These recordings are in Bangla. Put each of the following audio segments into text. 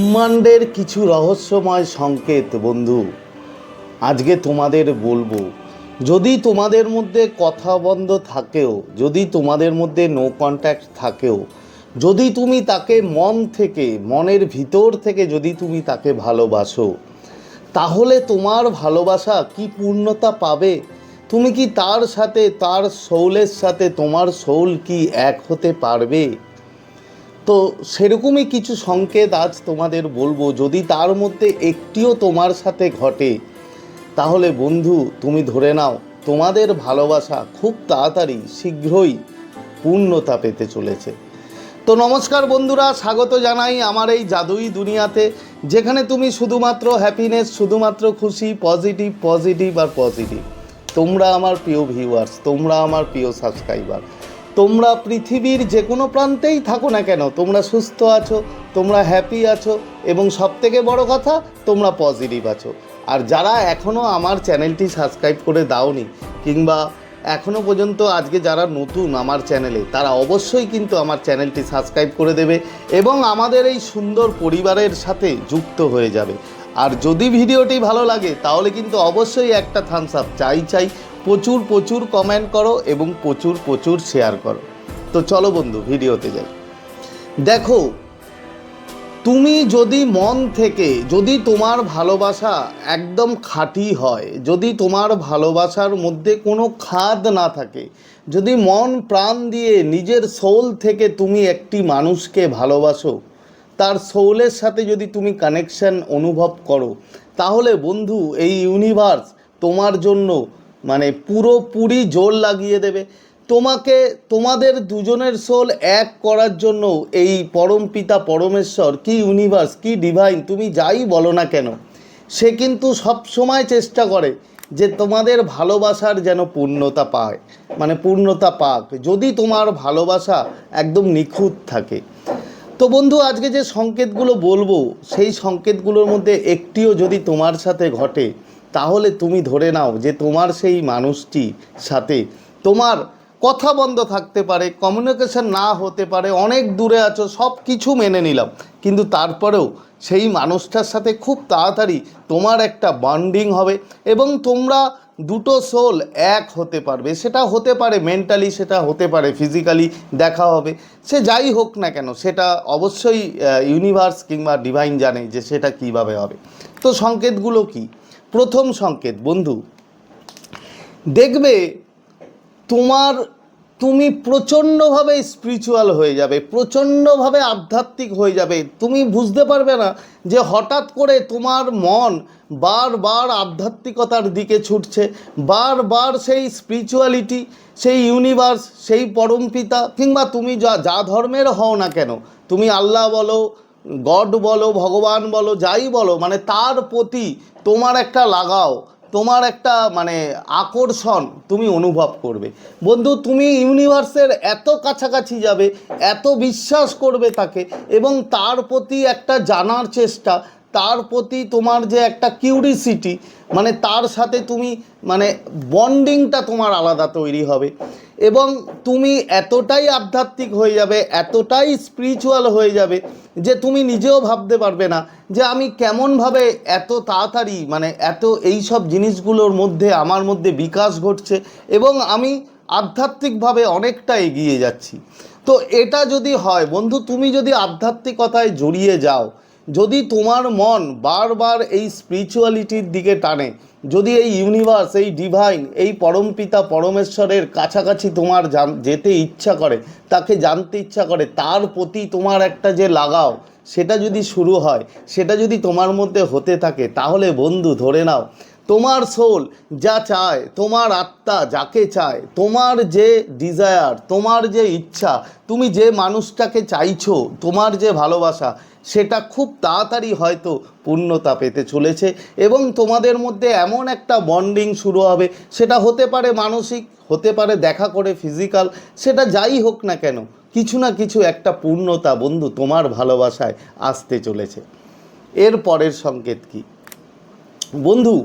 ব্রহ্মাণ্ডের কিছু রহস্যময় সংকেত, বন্ধু। আজকে তোমাদের বলব, যদি তোমাদের মধ্যে কথা বন্ধ থাকেও, যদি তোমাদের মধ্যে নো কন্ট্যাক্ট থাকেও, যদি তুমি তাকে মন থেকে, মনের ভিতর থেকে যদি তুমি তাকে ভালোবাসো, তাহলে তোমার ভালোবাসা কি পূর্ণতা পাবে? তুমি কি তার সাথে, তার সৌলের সাথে তোমার সৌল কি এক হতে পারবে? তো সেরকমই কিছু সংকেত আজ তোমাদের বলব। যদি তার মধ্যে একটিও তোমার সাথে ঘটে, তাহলে বন্ধু তুমি ধরে নাও, তোমাদের ভালোবাসা খুব তাড়াতাড়ি শীঘ্রই পূর্ণতা পেতে চলেছে। তো নমস্কার বন্ধুরা, স্বাগত জানাই আমার এই জাদুই দুনিয়াতে, যেখানে তুমি শুধুমাত্র হ্যাপিনেস শুধুমাত্র খুশি পজিটিভ পজিটিভ আর পজিটিভ তোমরা আমার প্রিয় ভিউয়ার্স তোমরা আমার প্রিয় সাবস্ক্রাইবার তোমরা পৃথিবীর যে কোনো প্রান্তেই থাকো না কেন, তোমরা সুস্থ আছো, তোমরা হ্যাপি আছো, এবং সবথেকে বড় কথা, তোমরা পজিটিভ আছো। আর যারা এখনও আমার চ্যানেলটি সাবস্ক্রাইব করে দাওনি, কিংবা এখনও পর্যন্ত আজকে যারা নতুন আমার চ্যানেলে, তারা অবশ্যই কিন্তু আমার চ্যানেলটি সাবস্ক্রাইব করে দেবে, এবং আমাদের এই সুন্দর পরিবারের সাথে যুক্ত হয়ে যাবে। আর যদি ভিডিওটি ভালো লাগে, তাহলে কিন্তু অবশ্যই একটা থামস আপ চাই চাই প্রচুর প্রচুর কমেন্ট করো এবং প্রচুর প্রচুর শেয়ার করো। তো চলো বন্ধু, ভিডিওতে যাই। দেখো, তুমি যদি মন থেকে, যদি তোমার ভালোবাসা একদম খাঁটি হয়, যদি তোমার ভালোবাসার মধ্যে কোনো খাদ না থাকে, যদি মন প্রাণ দিয়ে নিজের সোল থেকে তুমি একটি মানুষকে ভালোবাসো, তার সোলের সাথে যদি তুমি কানেকশন অনুভব করো, তাহলে বন্ধু, এই ইউনিভার্স তোমার জন্য মানে পুরোপুরি জোর লাগিয়ে দেবে। তোমাকে, তোমাদের দুজনের সোল এক করার জন্য এই পরম পিতা পরমেশ্বর, কি ইউনিভার্স কি ডিভাইন তুমি যাই বলো না কেন, সে কিন্তু সব সময় চেষ্টা করে যে তোমাদের ভালোবাসার যেন পূর্ণতা পায়। মানে পূর্ণতা পাক, যদি তোমার ভালোবাসা একদম নিখুঁত থাকে। তো বন্ধু, আজকে যে সংকেতগুলো বলব, সেই সংকেতগুলোর মধ্যে একটিও যদি তোমার সাথে ঘটে তাহলে তুমি ধরে নাও যে তোমার সেই মানুষটি সাথে তোমার কথা বন্ধ থাকতে পারে কমিউনিকেশন না হতে পারে, অনেক দূরে আছো, সব কিছু মেনে নিলাম। কিন্তু তারপরেও সেই মানুষটার সাথে খুব তাড়াতাড়ি তোমার একটা বন্ডিং হবে এবং তোমরা দুটো সোল এক হতে পারবে। সেটা হতে পারে মেন্টালি সেটা হতে পারে ফিজিক্যালি দেখা হবে। সে যাই হোক না কেন, সেটা অবশ্যই ইউনিভার্স কিংবা ডিভাইন জানে যে সেটা কীভাবে হবে। তো সংকেতগুলো কি? প্রথম সংকেত, বন্ধু, দেখবে তোমার তুমি প্রচণ্ডভাবে স্পিরিচুয়াল হয়ে যাবে, প্রচণ্ডভাবে আধ্যাত্মিক হয়ে যাবে। তুমি বুঝতে পারবে না যে হঠাৎ করে তোমার মন বারবার আধ্যাত্মিকতার দিকে ছুটছে, বারবার সেই স্পিরিচুয়ালিটি সেই ইউনিভার্স সেই পরমপিতা কিংবা তুমি যা যা ধর্মের হও না কেন, তুমি আল্লাহ বলো, গড বলো, ভগবান বলো, যাই বলো মানে তার প্রতি তোমার একটা লাগাও। তোমার একটা মানে আকর্ষণ তুমি অনুভব করবে। বন্ধু, তুমি ইউনিভার্সের এত কাছাকাছি যাবে, এত বিশ্বাস করবে তাকে এবং তার প্রতি একটা জানার চেষ্টা, তার প্রতি তোমার যে একটা কিউরিসিটি মানে তার সাথে তুমি মানে বন্ডিংটা তোমার আলাদা তৈরি হবে এবং তুমি এতটাই আধ্যাত্মিক হয়ে যাবে, এতটাই স্পিরিচুয়াল হয়ে যাবে যে তুমি নিজেও ভাবতে পারবে না যে আমি কেমনভাবে এত তাড়াতাড়ি মানে এত এই সব জিনিসগুলোর মধ্যে, আমার মধ্যে বিকাশ ঘটছে এবং আমি আধ্যাত্মিকভাবে অনেকটা এগিয়ে যাচ্ছি। তো এটা যদি হয়, বন্ধু, তুমি যদি আধ্যাত্মিকতায় জড়িয়ে যাও যদি তোমার মন বারবার এই স্পিরিচুয়ালিটির দিকে টানে, যদি এই ইউনিভার্স এই ডিভাইন এই পরমপিতা পরমেশ্বরের কাছাকাছি তোমার যেতে ইচ্ছা করে, তাকে জানতে ইচ্ছা করে, তার প্রতি তোমার একটা যে লাগাও, সেটা যদি শুরু হয়, সেটা যদি তোমার মধ্যে হতে থাকে, তাহলে বন্ধু ধরে নাও। তোমার সোল যা চায়, তোমার আত্মা যাকে চায়, তোমার যে ডিজায়ার তোমার যে ইচ্ছা, তুমি যে মানুষটাকে চাইছো, তোমার যে ভালোবাসা, সেটা খুব তাড়াতাড়ি হয়তো পূর্ণতা পেতে চলেছে এবং তোমাদের মধ্যে এমন একটা বন্ডিং শুরু হবে। সেটা হতে পারে মানসিক, হতে পারে দেখা করে ফিজিক্যাল সেটা যাই হোক না কেন, কিছু না কিছু একটা পূর্ণতা বন্ধু তোমার ভালোবাসায় আসতে চলেছে। এর পরের সংকেত কী? বন্ধু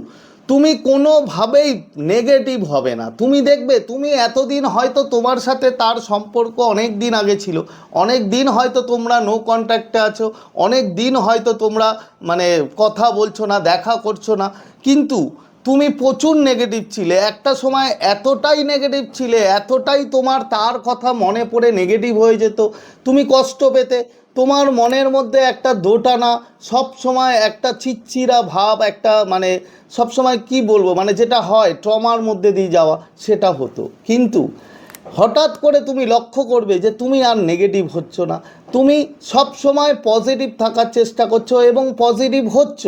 তুমি কোনোভাবেই নেগেটিভ হবে না। তুমি দেখবে, তুমি এতদিন হয়তো তোমার সাথে তার সম্পর্ক অনেক দিন আগে ছিল। অনেক দিন হয়তো তোমরা নো কন্ট্যাক্টে আছো। অনেক দিন হয়তো তোমরা মানে কথা বলছো না, দেখা করছ না। কিন্তু তুমি প্রচুর নেগেটিভ ছিলে। একটা সময় এতটাই নেগেটিভ ছিলে, এতটাই তোমার তার কথা মনে পড়ে নেগেটিভ হয়ে যেত। তুমি কষ্ট পেতে, তোমার মনের মধ্যে একটা দোটানা, সব সময় একটা চিচ্চিরা ভাব, একটা মানে সব সময় কি বলব মানে যেটা হয়, ট্রমার মধ্যে দিয়ে যাওয়া, সেটা হতো। কিন্তু হঠাৎ করে তুমি লক্ষ্য করবে যে তুমি আর নেগেটিভ হচ্ছ না। তুমি সব সময় পজিটিভ থাকার চেষ্টা করছ এবং পজিটিভ হচ্ছ।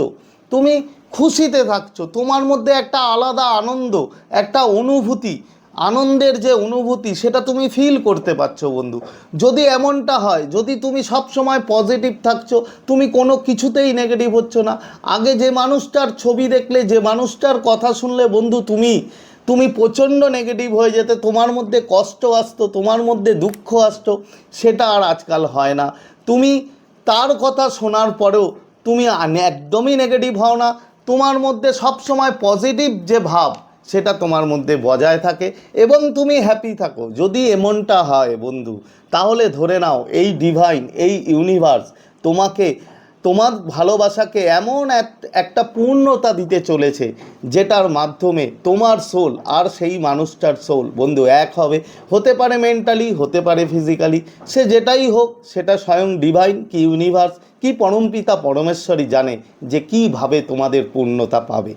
তুমি খুশিতে থাকছো, তোমার মধ্যে একটা আলাদা আনন্দ, একটা অনুভূতি, আনন্দের যে অনুভূতি, সেটা তুমি ফিল করতে পারছ বন্ধু। যদি এমনটা হয়, যদি তুমি সব সময় পজিটিভ থাকছো, তুমি কোনো কিছুতেই নেগেটিভ হচ্ছ না। আগে যে মানুষটার ছবি দেখলে, যে মানুষটার কথা শুনলে বন্ধু তুমি তুমি প্রচণ্ড নেগেটিভ হয়ে যেতে, তোমার মধ্যে কষ্ট আসতো, তোমার মধ্যে দুঃখ আসতো, সেটা আর আজকাল হয় না। তুমি তার কথা শোনার পরেও তুমি একদমই নেগেটিভ হও না তোমার মধ্যে সব সময় পজিটিভ যে ভাব, সেটা তোমার মধ্যে বজায় থাকে এবং তুমি হ্যাপি থাকো। যদি এমনটা হয় বন্ধু, তাহলে ধরে নাও এই ডিভাইন এই ইউনিভার্স তোমাকে, তোমার ভালোবাসাকে এমন এক- একটা পূর্ণতা দিতে চলেছে, যেটার মাধ্যমে তোমার সোল আর সেই মানুষটার সোল বন্ধু এক হবে। হতে পারে মেন্টালি হতে পারে ফিজিক্যালি সে যেটাই হোক, সেটা স্বয়ং ডিভাইন কি ইউনিভার্স কি পরমপিতা পরমেশ্বরী জানে যে কীভাবে তোমাদের পূর্ণতা পাবে?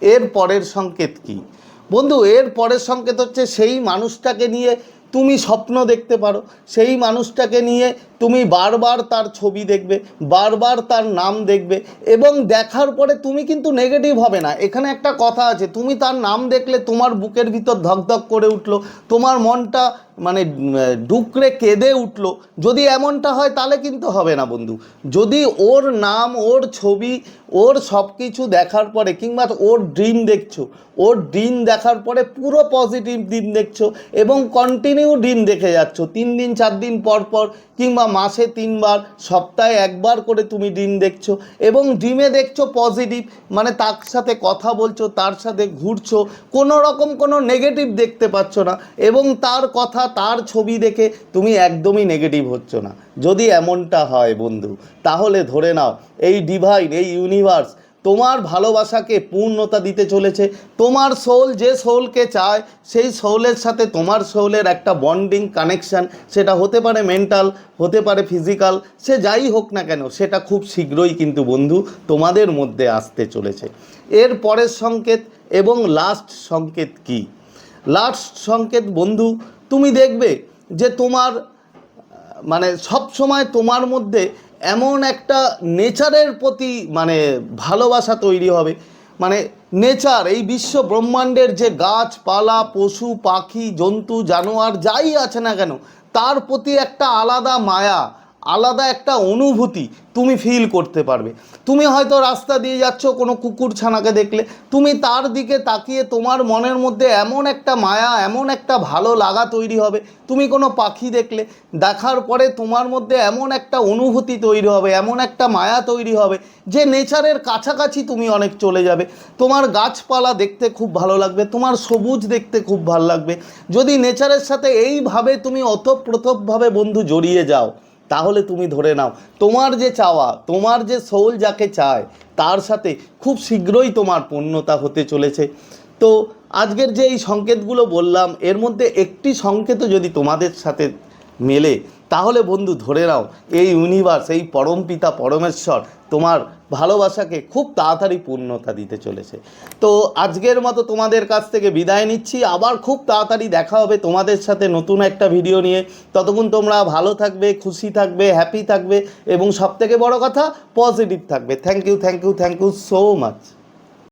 এর পরের সংকেত কি? বন্ধু, এর পরের সংকেত হচ্ছে সেই মানুষটাকে নিয়ে তুমি স্বপ্ন দেখতে পারো। সেই মানুষটাকে নিয়ে তুমি বারবার তার ছবি দেখবে, বারবার তার নাম দেখবে এবং দেখার পরে তুমি কিন্তু নেগেটিভ হবে না। এখানে একটা কথা আছে, তুমি তার নাম দেখলে তোমার বুকের ভিতর ধকধক করে উঠল, তোমার মনটা মানে ডুকরে কেঁদে উঠল। যদি এমনটা হয় তাহলে কিন্তু হবে না বন্ধু। যদি ওর নাম, ওর ছবি, ওর সব কিছু দেখার পরে কিংবা ওর ড্রিম দেখছ, ওর ড্রিম দেখার পরে পুরো পজিটিভ ড্রিম দেখছ এবং কন্টিনিউ ড্রিম দেখে যাচ্ছ, তিন দিন, চার দিন পর পর কিংবা মাসে তিনবার, সপ্তাহে একবার করে তুমি ডিম দেখছ এবং ডিমে দেখছ পজিটিভ মানে তার সাথে কথা বলছো, তার সাথে ঘুরছো, কোনো রকম কোনো নেগেটিভ দেখতে পাচ্ছ না এবং তার কথা, তার ছবি দেখে তুমি একদমই নেগেটিভ হচ্ছ না। যদি এমনটা হয় বন্ধু, তাহলে ধরে নাও, এই ডিভাইন এই ইউনিভার্স তোমার ভালোবাসাকে পূর্ণতা দিতে চলেছে। তোমার সোল যে সোলকে চায়, সেই সোলের সাথে তোমার সোলের একটা বন্ডিং কানেকশান সেটা হতে পারে মেন্টাল হতে পারে ফিজিক্যাল সে যাই হোক না কেন, সেটা খুব শীঘ্রই কিন্তু বন্ধু তোমাদের মধ্যে আসতে চলেছে। এর পরের সংকেত এবং লাস্ট সংকেত কি? লাস্ট সংকেত বন্ধু, তুমি দেখবে যে তোমার মানে সব সময় তোমার মধ্যে এমন একটা নেচারের প্রতি মানে ভালোবাসা তৈরি হবে। মানে নেচার, এই বিশ্ব ব্রহ্মাণ্ডের যে গাছপালা, পশু, পাখি, জন্তু, জানোয়ার, যাই আছে না কেন, তার প্রতি একটা আলাদা মায়া আলাদা একটা অনুভূতি তুমি ফিল করতে পারবে। তুমি হয়তো রাস্তা দিয়ে যাচ্ছ, কোনো কুকুর ছানাকে দেখলে, তুমি তার দিকে তাকিয়ে তোমার মনের মধ্যে এমন একটা মায়া, এমন একটা ভালো লাগা তৈরি হবে। তুমি কোনো পাখি দেখলে, দেখার পরে তোমার মধ্যে এমন একটা অনুভূতি তৈরি হবে, এমন একটা মায়া তৈরি হবে, যে নেচারের কাছাকাছি তুমি অনেক চলে যাবে। তোমার গাছপালা দেখতে খুব ভালো লাগবে, তোমার সবুজ দেখতে খুব ভালো লাগবে। যদি নেচারের সাথে এইভাবে তুমি অতপ্রতভাবে বন্ধু জড়িয়ে যাও তাহলে তুমি ধরে নাও। তোমার যে চাওয়া, তোমার যে সোল যাকে চায়, তার সাথে খুব শীঘ্রই তোমার পূর্ণতা হতে চলেছে। তো আজকের যে এই সংকেতগুলো বললাম, এর মধ্যে একটি সংকেত যদি তোমাদের সাথে মেলে তাহলে বন্ধু ধরে নাও, এই ইউনিভার্স এই পরমপিতা পরমেশ্বর তোমার ভালোবাসাকে খুব তাড়াতাড়ি পূর্ণতা দিতে চলেছে। তো আজকের মতো তোমাদের কাছ থেকে বিদায় নিচ্ছি, আবার খুব তাড়াতাড়ি দেখা হবে তোমাদের সাথে নতুন একটা ভিডিও নিয়ে। ততক্ষণ তোমরা ভালো থাকবে, খুশি থাকবে হ্যাপি থাকবে এবং সবথেকে বড় কথা পজিটিভ থাকবে। Thank you thank you thank you so much